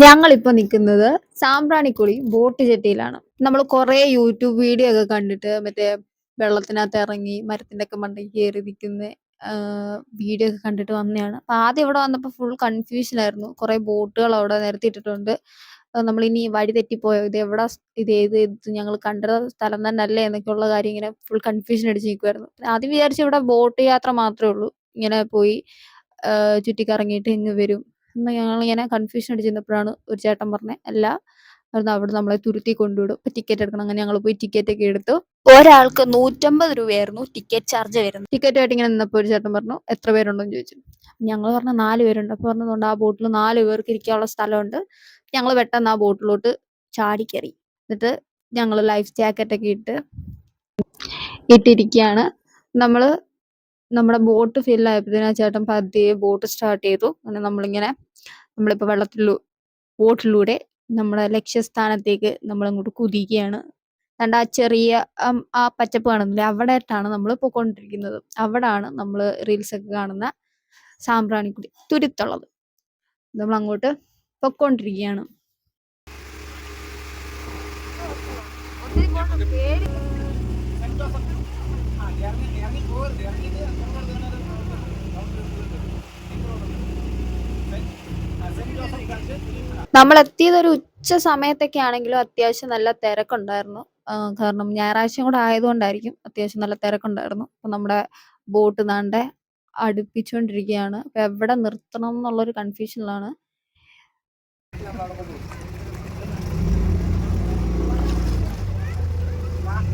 ഞങ്ങളിപ്പോ നിൽക്കുന്നത് സാമ്പ്രാണിക്കുളി ബോട്ട് ജെട്ടിയിലാണ്. നമ്മൾ കുറേ യൂട്യൂബ് വീഡിയോ ഒക്കെ കണ്ടിട്ട് മറ്റേ വെള്ളത്തിനകത്ത് ഇറങ്ങി മരത്തിന്റെ ഒക്കെ മണ്ടയ്ക്ക് കയറി നിൽക്കുന്ന വീഡിയോ ഒക്കെ കണ്ടിട്ട് വന്നയാണ്. അപ്പൊ ആദ്യം ഇവിടെ വന്നപ്പോ ഫുൾ കൺഫ്യൂഷൻ ആയിരുന്നു. കുറെ ബോട്ടുകൾ അവിടെ നിരത്തിയിട്ടിട്ടുണ്ട്. നമ്മൾ ഇനി വഴി തെറ്റിപ്പോയോ പോയോ ഇത് എവിടെ ഇത് ഞങ്ങൾ കണ്ട സ്ഥലം തന്നെ അല്ലേ എന്നൊക്കെയുള്ള കാര്യം ഇങ്ങനെ ഫുൾ കൺഫ്യൂഷൻ അടിച്ച് നിൽക്കുമായിരുന്നു ആദ്യം വിചാരിച്ചു ഇവിടെ ബോട്ട് യാത്ര മാത്രമേ ഉള്ളൂ. ഇങ്ങനെ പോയി ചുറ്റിക്കറങ്ങിയിട്ട് ഇങ്ങ് വരും. എന്ന് ഞങ്ങളിങ്ങനെ കൺഫ്യൂഷൻ അടിച്ചിരുന്നപ്പോഴാണ് ഒരു ചേട്ടൻ പറഞ്ഞത് അല്ല അവിടുന്ന് അവിടെ നമ്മളെ തുരുത്തി കൊണ്ടുവിടും. ഇപ്പൊ ടിക്കറ്റ് എടുക്കണം. അങ്ങനെ ഞങ്ങൾ പോയി ടിക്കറ്റ് ഒക്കെ എടുത്തു. ഒരാൾക്ക് 150 രൂപയായിരുന്നു ടിക്കറ്റ് ചാർജ് വരുന്നത്. ടിക്കറ്റ് ആയിട്ട് ഇങ്ങനെ നിന്നപ്പോ ഒരു ചേട്ടൻ പറഞ്ഞു എത്ര പേരുണ്ടെന്ന് ചോദിച്ചു. ഞങ്ങൾ പറഞ്ഞ നാല് പേരുണ്ട്. അപ്പൊ പറഞ്ഞതുകൊണ്ട് ആ ബോട്ടിൽ നാല് പേർക്ക് ഇരിക്കാനുള്ള സ്ഥലമുണ്ട്. ഞങ്ങൾ പെട്ടെന്ന് ആ ബോട്ടിലോട്ട് ചാടി കേറി. എന്നിട്ട് ഞങ്ങൾ ലൈഫ് ജാക്കറ്റ് ഒക്കെ ഇട്ട് ഇട്ടിരിക്കയാണ്. നമ്മൾ നമ്മുടെ ബോട്ട് ഫിൽ ആ ചേട്ടൻ പതിയെ ബോട്ട് സ്റ്റാർട്ട് ചെയ്തു. അങ്ങനെ നമ്മളിങ്ങനെ നമ്മളിപ്പോ വെള്ളത്തിൽ ബോട്ടിലൂടെ നമ്മുടെ ലക്ഷ്യസ്ഥാനത്തേക്ക് നമ്മളങ്ങോട്ട് കുതിക്കുകയാണ്. കണ്ട ആ ചെറിയ ആ പച്ചപ്പ് കാണുന്നില്ലേ അവിടെയായിട്ടാണ് നമ്മൾ പോയിക്കൊണ്ടിരിക്കുന്നത് അവിടാണ് നമ്മൾ റീൽസ് ഒക്കെ കാണുന്ന സാമ്പ്രാണിക്കുടി തുരുത്തുള്ളത്. നമ്മൾ അങ്ങോട്ട് പൊക്കോണ്ടിരിക്കുകയാണ്. നമ്മളെത്തിയത് ഒരു ഉച്ച സമയത്തൊക്കെ ആണെങ്കിലും അത്യാവശ്യം നല്ല തിരക്കുണ്ടായിരുന്നു. കാരണം ഞായറാഴ്ചയും കൂടെ ആയതുകൊണ്ടായിരിക്കും അത്യാവശ്യം നല്ല തിരക്കുണ്ടായിരുന്നു. അപ്പൊ നമ്മുടെ ബോട്ട് നാണ്ട അടുപ്പിച്ചുകൊണ്ടിരിക്കുകയാണ് അപ്പൊ എവിടെ നിർത്തണം എന്നുള്ളൊരു കൺഫ്യൂഷനിലാണ്.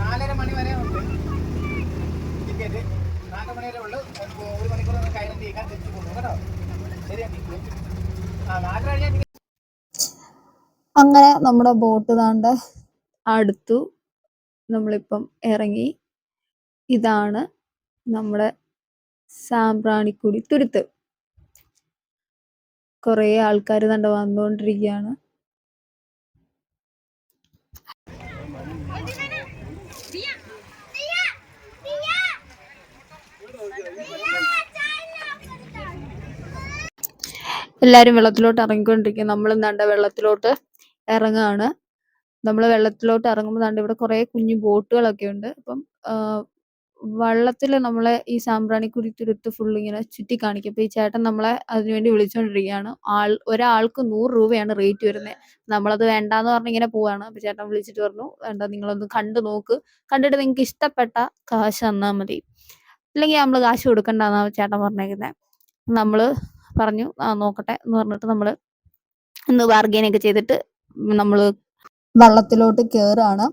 നാലര മണി വരെ ഉണ്ട് ടിക്കറ്റ് നാല് മണി വരെ ഒരു മണിക്കൂർ കേട്ടോ ശരി ആന്റി ആ നാലര കഴിഞ്ഞാൽ അങ്ങനെ നമ്മുടെ ബോട്ട് താണ്ട് അടുത്തു. നമ്മളിപ്പം ഇറങ്ങി. ഇതാണ് നമ്മുടെ സാമ്പ്രാണിക്കുടി തുരുത്ത്. കുറേ ആൾക്കാർ തണ്ട വന്നോണ്ടിരിക്കുകയാണ്. എല്ലാരും വെള്ളത്തിലോട്ട് ഇറങ്ങിക്കൊണ്ടിരിക്കും നമ്മളും ദാണ്ടെ വെള്ളത്തിലോട്ട് ഇറങ്ങുകയാണ്. നമ്മൾ വെള്ളത്തിലോട്ട് ഇറങ്ങുമ്പോൾ ദാണ്ടെ ഇവിടെ കുറേ കുഞ്ഞു ബോട്ടുകളൊക്കെ ഉണ്ട്. അപ്പം വള്ളത്തിൽ നമ്മളെ ഈ സാമ്പ്രാണിക്കുടി തുരുത്ത് ഫുൾ ഇങ്ങനെ ചുറ്റി കാണിക്കും. അപ്പൊ ഈ ചേട്ടൻ നമ്മളെ അതിനുവേണ്ടി വിളിച്ചോണ്ടിരിക്കുകയാണ്. ആൾ ഒരാൾക്ക് നൂറ് രൂപയാണ് റേറ്റ് വരുന്നത് നമ്മളത് വേണ്ടാന്ന് പറഞ്ഞ് ഇങ്ങനെ പോവാണ്. അപ്പൊ ചേട്ടൻ വിളിച്ചിട്ട് പറഞ്ഞു വേണ്ട നിങ്ങളൊന്ന് കണ്ടു നോക്ക്. കണ്ടിട്ട് നിങ്ങൾക്ക് ഇഷ്ടപ്പെട്ട കാശ് തന്നാ മതി. അല്ലെങ്കിൽ നമ്മൾ കാശ് കൊടുക്കണ്ടെന്നാണ് ചേട്ടൻ പറഞ്ഞേക്കുന്നത് നമ്മൾ പറഞ്ഞു നോക്കട്ടെ എന്ന് പറഞ്ഞിട്ട് നമ്മൾ ഇന്ന് ബാർഗെയിൻ ഒക്കെ ചെയ്തിട്ട് നമ്മൾ വള്ളത്തിലോട്ട് കേറാണ്.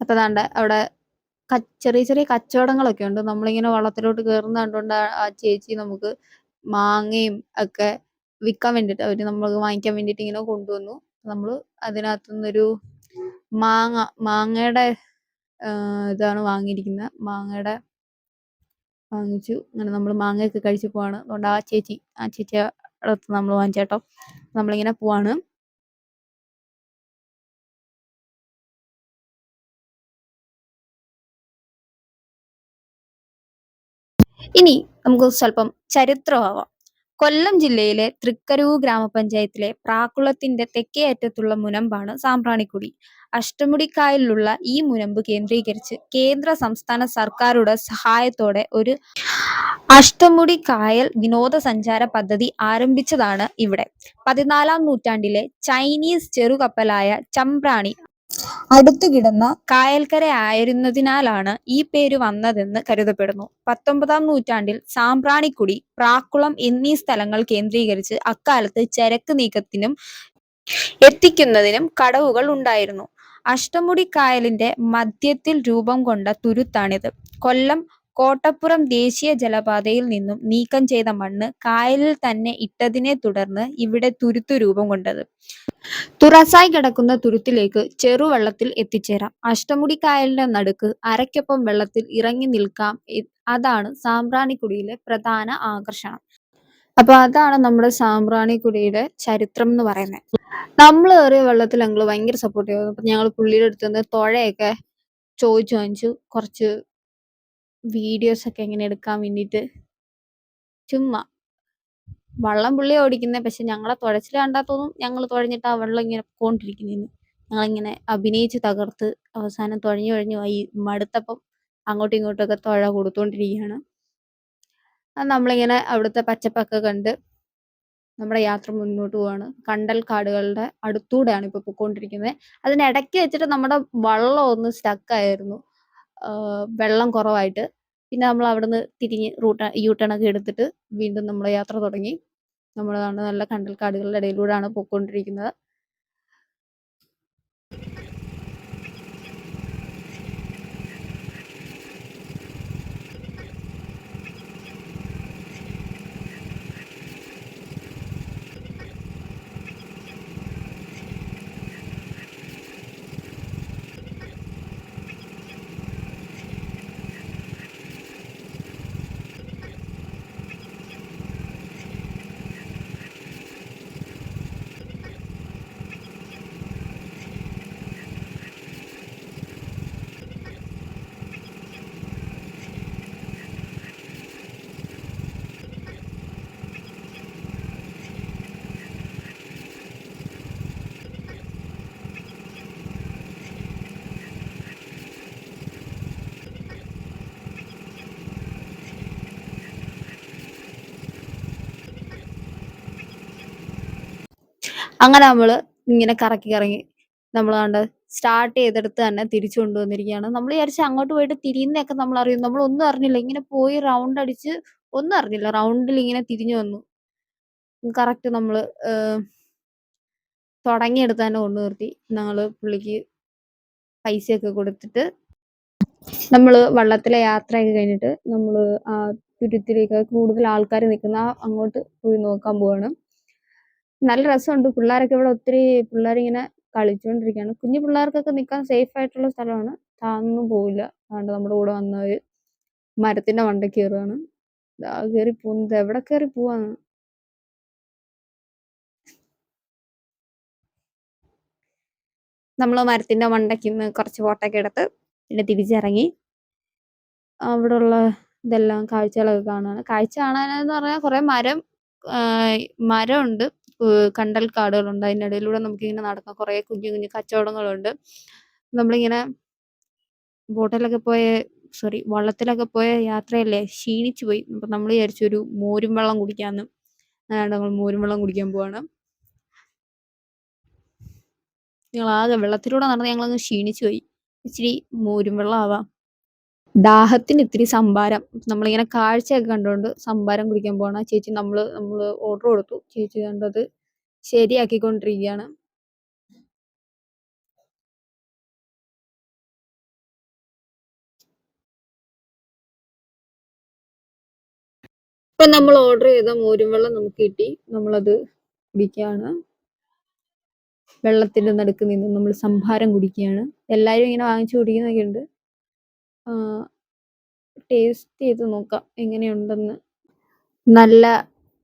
അപ്പൊ ദാണ്ടെ അവിടെ ചെറിയ ചെറിയ കച്ചവടങ്ങളൊക്കെ ഉണ്ട്. നമ്മളിങ്ങനെ വള്ളത്തിലോട്ട് കേറുന്ന കണ്ടുകൊണ്ട് ആ ചേച്ചി നമുക്ക് മാങ്ങയും ഒക്കെ വിൽക്കാൻ വേണ്ടിട്ട് അവർ നമ്മൾക്ക് വാങ്ങിക്കാൻ വേണ്ടിട്ട് ഇങ്ങനെ കൊണ്ടുവന്നു. നമ്മൾ അതിനകത്തുനിന്നൊരു മാങ്ങ മാങ്ങയുടെ ഇതാണ് വാങ്ങിയിരിക്കുന്നത് മാങ്ങയുടെ വാങ്ങിച്ചു. അങ്ങനെ നമ്മൾ മാങ്ങയൊക്കെ കഴിച്ച് പോവാണ്. അതുകൊണ്ട് ആ ചേച്ചി ആ ചേച്ചിയുടെ അടുത്ത് നമ്മൾ വാങ്ങിച്ചേട്ടോ. നമ്മളിങ്ങനെ പോവാണ്. ഇനി നമുക്ക് സ്വല്പം ചരിത്രമാവാം. കൊല്ലം ജില്ലയിലെ തൃക്കരൂർ ഗ്രാമപഞ്ചായത്തിലെ പ്രാക്കുളത്തിന്റെ തെക്കേ അറ്റത്തുള്ള മുനമ്പാണ് സാമ്പ്രാണിക്കുടി. അഷ്ടമുടിക്കായലിലുള്ള ഈ മുനമ്പ് കേന്ദ്രീകരിച്ച് കേന്ദ്ര സംസ്ഥാന സർക്കാരുടെ സഹായത്തോടെ ഒരു അഷ്ടമുടി അഷ്ടമുടിക്കായൽ വിനോദസഞ്ചാര പദ്ധതി ആരംഭിച്ചതാണ് ഇവിടെ. പതിനാലാം നൂറ്റാണ്ടിലെ ചൈനീസ് ചെറുകപ്പലായ ചമ്പ്രാണി അടുത്തു കിടന്ന കായൽക്കര ആയിരുന്നതിനാലാണ് ഈ പേര് വന്നതെന്ന് കരുതപ്പെടുന്നു. പത്തൊമ്പതാം നൂറ്റാണ്ടിൽ സാമ്പ്രാണിക്കുടി, പ്രാക്കുളം എന്നീ സ്ഥലങ്ങൾ കേന്ദ്രീകരിച്ച് അക്കാലത്ത് ചരക്ക് നീക്കത്തിനും എത്തിക്കുന്നതിനും കടവുകൾ ഉണ്ടായിരുന്നു. അഷ്ടമുടിക്കായലിന്റെ മധ്യത്തിൽ രൂപം കൊണ്ട തുരുത്താണിത്. കൊല്ലം കോട്ടപ്പുറം ദേശീയ ജലപാതയിൽ നിന്നും നീക്കം ചെയ്ത മണ്ണ് കായലിൽ തന്നെ ഇട്ടതിനെ തുടർന്ന് ഇവിടെ തുരുത്തു രൂപം കൊണ്ടത്. തുറസായി കിടക്കുന്ന തുരുത്തിലേക്ക് ചെറുവള്ളത്തിൽ എത്തിച്ചേരാം. അഷ്ടമുടി കായലിന്റെ നടുക്ക് അരയ്ക്കൊപ്പം വെള്ളത്തിൽ ഇറങ്ങി നിൽക്കാം അതാണ് സാമ്പ്രാണിക്കുടിയിലെ പ്രധാന ആകർഷണം. അപ്പൊ അതാണ് നമ്മുടെ സാമ്പ്രാണിക്കുടിയുടെ ചരിത്രം എന്ന് പറയുന്നെ. നമ്മൾ കയറിയ വെള്ളത്തിൽ ഞങ്ങൾ ഭയങ്കര സപ്പോർട്ട് ആയിരുന്നു. അപ്പൊ ഞങ്ങൾ പുള്ളിയുടെ അടുത്ത് നിന്ന് തുഴയൊക്കെ ചോദിച്ചു വാങ്ങിച്ചു. കുറച്ച് വീഡിയോസ് ഒക്കെ എങ്ങനെ എടുക്കാൻ വേണ്ടിയിട്ട്. ചുമ്മാ. വള്ളം പുള്ളി ഓടിക്കുന്നത് പക്ഷെ ഞങ്ങളെ തുഴച്ചിൽ കണ്ടാൽ ഞങ്ങൾ തുഴഞ്ഞിട്ട് ആ വെള്ളം ഇങ്ങനെ പോണ്ടിരിക്കുന്നതെന്ന് ഞങ്ങളിങ്ങനെ അഭിനയിച്ച് തകർത്ത് അവസാനം തുഴഞ്ഞു തുഴഞ്ഞു. വൈ മടുത്തപ്പം അങ്ങോട്ടും ഇങ്ങോട്ടും ഒക്കെ തുഴ കൊടുത്തോണ്ടിരിക്കുകയാണ്. അത് നമ്മളിങ്ങനെ അവിടുത്തെ പച്ചപ്പൊക്കെ കണ്ട് നമ്മുടെ യാത്ര മുന്നോട്ട് പോവാണ്. കണ്ടൽ കാടുകളുടെ അടുത്തൂടെയാണ് ഇപ്പൊ പൊക്കോണ്ടിരിക്കുന്നത് അതിനിടയ്ക്ക് വെച്ചിട്ട് നമ്മുടെ വള്ളം ഒന്ന് സ്റ്റക്കായിരുന്നു വെള്ളം കുറവായിട്ട്. പിന്നെ നമ്മൾ അവിടുന്ന് തിരിഞ്ഞ് റൂട്ട് യൂ ടേൺ ഒക്കെ എടുത്തിട്ട് വീണ്ടും നമ്മുടെ യാത്ര തുടങ്ങി. നമ്മൾ നല്ല കണ്ടൽ കാടുകളുടെ ഇടയിലൂടെയാണ് പൊക്കോണ്ടിരിക്കുന്നത്. അങ്ങനെ നമ്മൾ ഇങ്ങനെ കറക്കി കറങ്ങി നമ്മൾ കണ്ട് സ്റ്റാർട്ട് ചെയ്തെടുത്ത് തന്നെ തിരിച്ചു കൊണ്ടുവന്നിരിക്കുകയാണ്. നമ്മൾ വിചാരിച്ച അങ്ങോട്ട് പോയിട്ട് തിരിയുന്നതൊക്കെ നമ്മൾ അറിയും. നമ്മൾ ഒന്നും അറിഞ്ഞില്ല. ഇങ്ങനെ പോയി റൗണ്ട് അടിച്ച് ഒന്നും അറിഞ്ഞില്ല. റൗണ്ടിൽ ഇങ്ങനെ തിരിഞ്ഞു വന്നു. കറക്റ്റ് നമ്മൾ തുടങ്ങിയെടുത്ത് തന്നെ കൊണ്ടു നിർത്തി. ഞങ്ങൾ പുള്ളിക്ക് പൈസയൊക്കെ കൊടുത്തിട്ട് നമ്മൾ വള്ളത്തിലെ യാത്രയൊക്കെ കഴിഞ്ഞിട്ട് നമ്മൾ ആ തുരുത്തിലേക്ക് കൂടുതൽ ആൾക്കാർ നിൽക്കുന്ന അങ്ങോട്ട് പോയി നോക്കാൻ പോവാണ്. നല്ല രസമുണ്ട്. പിള്ളേരൊക്കെ ഇവിടെ ഒത്തിരി പിള്ളേരിങ്ങനെ കളിച്ചുകൊണ്ടിരിക്കുകയാണ് കുഞ്ഞു പിള്ളേർക്കൊക്കെ നിൽക്കാൻ സേഫ് ആയിട്ടുള്ള സ്ഥലമാണ്. താങ്ങും പോവില്ല. അതുകൊണ്ട് നമ്മുടെ കൂടെ വന്നവർ മരത്തിന്റെ മണ്ട കയറുകയാണ് കയറി പോകുന്നത് എവിടെ കയറി പോവാന്ന്. നമ്മൾ മരത്തിന്റെ മണ്ടയ്ക്ക് നിന്ന് കുറച്ച് ഫോട്ടോ ഒക്കെ എടുത്ത് പിന്നെ തിരിച്ചിറങ്ങി. അവിടെ ഉള്ള ഇതെല്ലാം കാഴ്ചകളൊക്കെ കാണുകയാണ് കാഴ്ച കാണാനെന്ന് പറഞ്ഞാൽ കുറെ മരം മരമുണ്ട്. കണ്ടൽ കാടുകളുണ്ട്. അതിനിടയിലൂടെ നമുക്കിങ്ങനെ നടക്കാം. കുറേ കുഞ്ഞു കുഞ്ഞു കച്ചവടങ്ങളുണ്ട്. നമ്മളിങ്ങനെ ബോട്ടിലൊക്കെ പോയ സോറി വള്ളത്തിലൊക്കെ പോയ യാത്രയല്ലേ? ക്ഷീണിച്ചു പോയി. അപ്പം നമ്മൾ വിചാരിച്ചു ഒരു മോരും വെള്ളം കുടിക്കാമെന്ന് അതാണ് നമ്മൾ മോരും വെള്ളം കുടിക്കാൻ പോവാണ്. ഞങ്ങൾ ആകെ വെള്ളത്തിലൂടെ നടന്ന് ഞങ്ങളങ്ങ് ക്ഷീണിച്ചു പോയി. ഇച്ചിരി മോരും വെള്ളം ആവാം. ദാഹത്തിന് ഇത്തിരി സംഭാരം. നമ്മളിങ്ങനെ കാഴ്ചയൊക്കെ കണ്ടുകൊണ്ട് സംഭാരം കുടിക്കാൻ പോവാണ് ചേച്ചി നമ്മൾ നമ്മൾ ഓർഡർ കൊടുത്തു. ചേച്ചി കണ്ടത് ശരിയാക്കിക്കൊണ്ടിരിക്കുകയാണ് നമ്മൾ ഓർഡർ ചെയ്ത മോരും വെള്ളം നമുക്ക് കിട്ടി. നമ്മളത് കുടിക്കുകയാണ് വെള്ളത്തിന്റെ നടുക്ക് നിന്ന് നമ്മൾ സംഭാരം കുടിക്കുകയാണ് എല്ലാവരും ഇങ്ങനെ വാങ്ങിച്ചു കുടിക്കുന്നൊക്കെ ഉണ്ട് ടേസ്റ്റ് ചെയ്ത് നോക്കാം എങ്ങനെയുണ്ടെന്ന്. നല്ല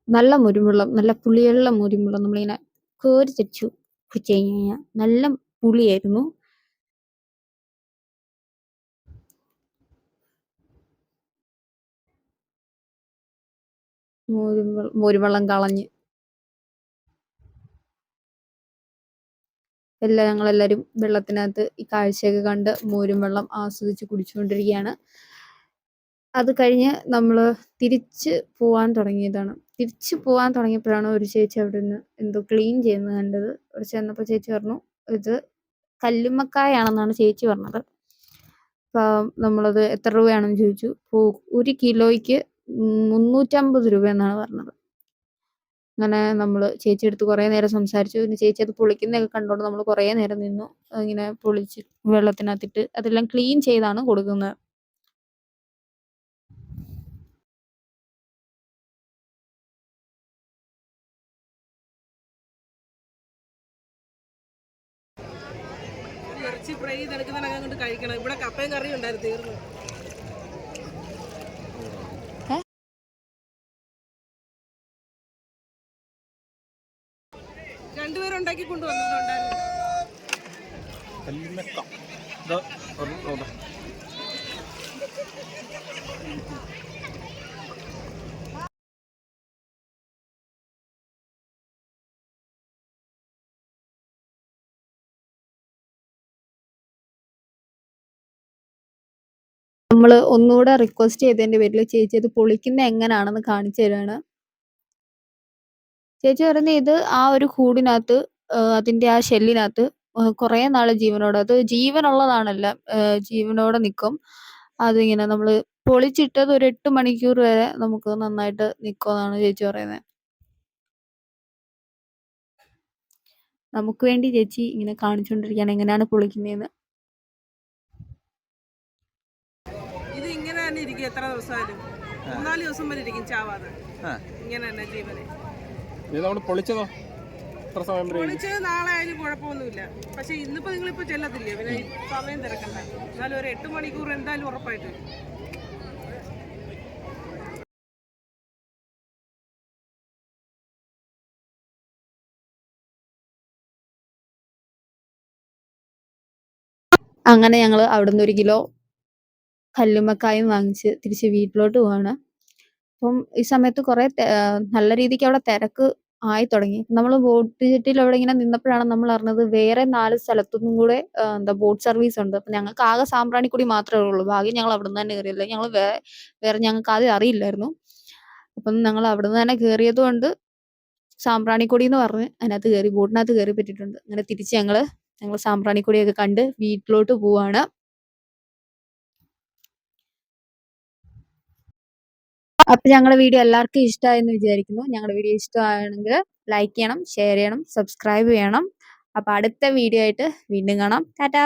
നല്ല മുരുമുള്ളം നല്ല പുളിയുള്ള മുരുമുള്ളം നമ്മളിങ്ങനെ കോരി തെച്ചു കഴിഞ്ഞ് കഴിഞ്ഞാൽ നല്ല പുളിയായിരുന്നു. മോരുവെള്ളം മോരുവെള്ളം കളഞ്ഞ്. എല്ലാം ഞങ്ങളെല്ലാവരും വെള്ളത്തിനകത്ത് ഈ കാഴ്ചയൊക്കെ കണ്ട് മോരും വെള്ളം ആസ്വദിച്ച് കുടിച്ചുകൊണ്ടിരിക്കുകയാണ്. അത് കഴിഞ്ഞ് നമ്മൾ തിരിച്ച് പോവാൻ തുടങ്ങിയതാണ്. തിരിച്ച് പോവാൻ തുടങ്ങിയപ്പോഴാണ് ഒരു ചേച്ചി അവിടെ നിന്ന് എന്തോ ക്ലീൻ ചെയ്യുന്നത് കണ്ടത്. ഒരു ചെന്നപ്പോൾ ചേച്ചി പറഞ്ഞു ഇത് കല്ലുമ്മക്കായാണെന്നാണ് ചേച്ചി പറഞ്ഞത്. അപ്പം നമ്മളത് എത്ര രൂപയാണെന്ന് ചോദിച്ചു. ഒരു കിലോയ്ക്ക് മുന്നൂറ്റമ്പത് രൂപ എന്നാണ് പറഞ്ഞത്. അങ്ങനെ നമ്മൾ ചേച്ചി എടുത്ത് കുറേ നേരം സംസാരിച്ചു. പിന്നെ ചേച്ചി അത് പൊളിക്കുന്നതൊക്കെ കണ്ടുകൊണ്ട് നമ്മൾ കുറേ നേരം നിന്നു. ഇങ്ങനെ പൊളിച്ച് വെള്ളത്തിനകത്തിട്ട് അതെല്ലാം ക്ലീൻ ചെയ്താണ് കൊടുക്കുന്നത്. ഫ്രൈ ചെയ്തെടുക്കുന്നതിനകം അങ്ങോട്ട് കഴിക്കണം. ഇവിടെ കപ്പയും കറിയും ഉണ്ടായിരുന്നു തീർന്നു. ഉണ്ടാക്കി കൊണ്ടുവന്നിട്ടുണ്ടായിരുന്നു നമ്മൾ ഒന്നുകൂടെ റിക്വസ്റ്റ് ചെയ്തതിന്റെ പേരിൽ ചേച്ചി അത് പൊളിക്കുന്ന എങ്ങനെയാണെന്ന് കാണിച്ചു തരാണ്. ചേച്ചി പറയുന്നത് ഇത് ആ ഒരു കൂടിനകത്ത് ഏഹ് അതിന്റെ ആ ഷെല്ലിനകത്ത് കുറെ കുറേ നാൾ ജീവനോടെ അത് ജീവനുള്ളതാണല്ല ഏഹ് ജീവനോടെ നിക്കും. അതിങ്ങനെ നമ്മൾ പൊളിച്ചിട്ടത് ഒരു എട്ട് മണിക്കൂർ വരെ നമുക്ക് നന്നായിട്ട് നിക്കുമെന്നാണ് ചേച്ചി പറയുന്നത്. നമുക്ക് വേണ്ടി ചേച്ചി ഇങ്ങനെ കാണിച്ചുകൊണ്ടിരിക്കുകയാണ് എങ്ങനെയാണ് പൊളിക്കുന്നതെന്ന്. ഇത് ഇങ്ങനെ തന്നെ ഇരിക്കും എത്ര ദിവസമായാലും. മൂന്നാൽ ദിവസം വരെ ഇരിക്കും ചാവാതെ. ഇങ്ങനെ തന്നെ ജീവനെ. പൊളിച്ചതോ? എത്ര സമയം നാളെ ആയാലും കുഴപ്പമൊന്നുമില്ല പക്ഷെ ഇന്നിപ്പോ നിങ്ങളിപ്പോ ചെല്ലത്തില്ലേ പിന്നെ സമയം തിരക്കണ്ട എന്നാലും ഒരു എട്ട് മണിക്കൂർ എന്തായാലും ഉറപ്പായിട്ട് വരും. അങ്ങനെ ഞങ്ങൾ അവിടുന്ന് ഒരു കിലോ കല്ലുമ്മക്കായും വാങ്ങിച്ച് തിരിച്ച് വീട്ടിലോട്ട് പോവാണ്. അപ്പം ഈ സമയത്ത് കുറേ നല്ല രീതിക്ക് അവിടെ തെരക്ക് ആയി തുടങ്ങി. നമ്മൾ ബോട്ട് ജെട്ടിയിൽ അവിടെ ഇങ്ങനെ നിന്നപ്പോഴാണ് നമ്മൾ അറിഞ്ഞത് വേറെ നാല് സ്ഥലത്തൊന്നും കൂടെ എന്താ ബോട്ട് സർവീസ് ഉണ്ട്. അപ്പൊ ഞങ്ങൾക്ക് ആകെ കൂടി മാത്രമേ ഉള്ളൂ. ഭാഗ്യം ഞങ്ങൾ അവിടുന്ന് തന്നെ കയറിയില്ല ഞങ്ങൾ വേ വേറെ ഞങ്ങൾക്ക് ആദ്യം അറിയില്ലായിരുന്നു. അപ്പം ഞങ്ങൾ അവിടുന്ന് തന്നെ കയറിയത് കൊണ്ട് സാമ്പ്രാണിക്കൊടിന്ന് പറഞ്ഞ് അതിനകത്ത് കയറി ബോട്ടിനകത്ത് കയറി പറ്റിയിട്ടുണ്ട്. അങ്ങനെ തിരിച്ച് ഞങ്ങൾ ഞങ്ങൾ സാമ്പ്രാണിക്കൊടിയൊക്കെ കണ്ട് വീട്ടിലോട്ട് പോവാണ്. അപ്പൊ ഞങ്ങളുടെ വീഡിയോ എല്ലാവർക്കും ഇഷ്ടമായെന്ന് വിചാരിക്കുന്നു. ഞങ്ങളുടെ വീഡിയോ ഇഷ്ടമാണെങ്കിൽ ലൈക്ക് ചെയ്യണം, ഷെയർ ചെയ്യണം, സബ്സ്ക്രൈബ് ചെയ്യണം. അപ്പൊ അടുത്ത വീഡിയോ ആയിട്ട് വീണ്ടും കാണാം. ടാറ്റാ.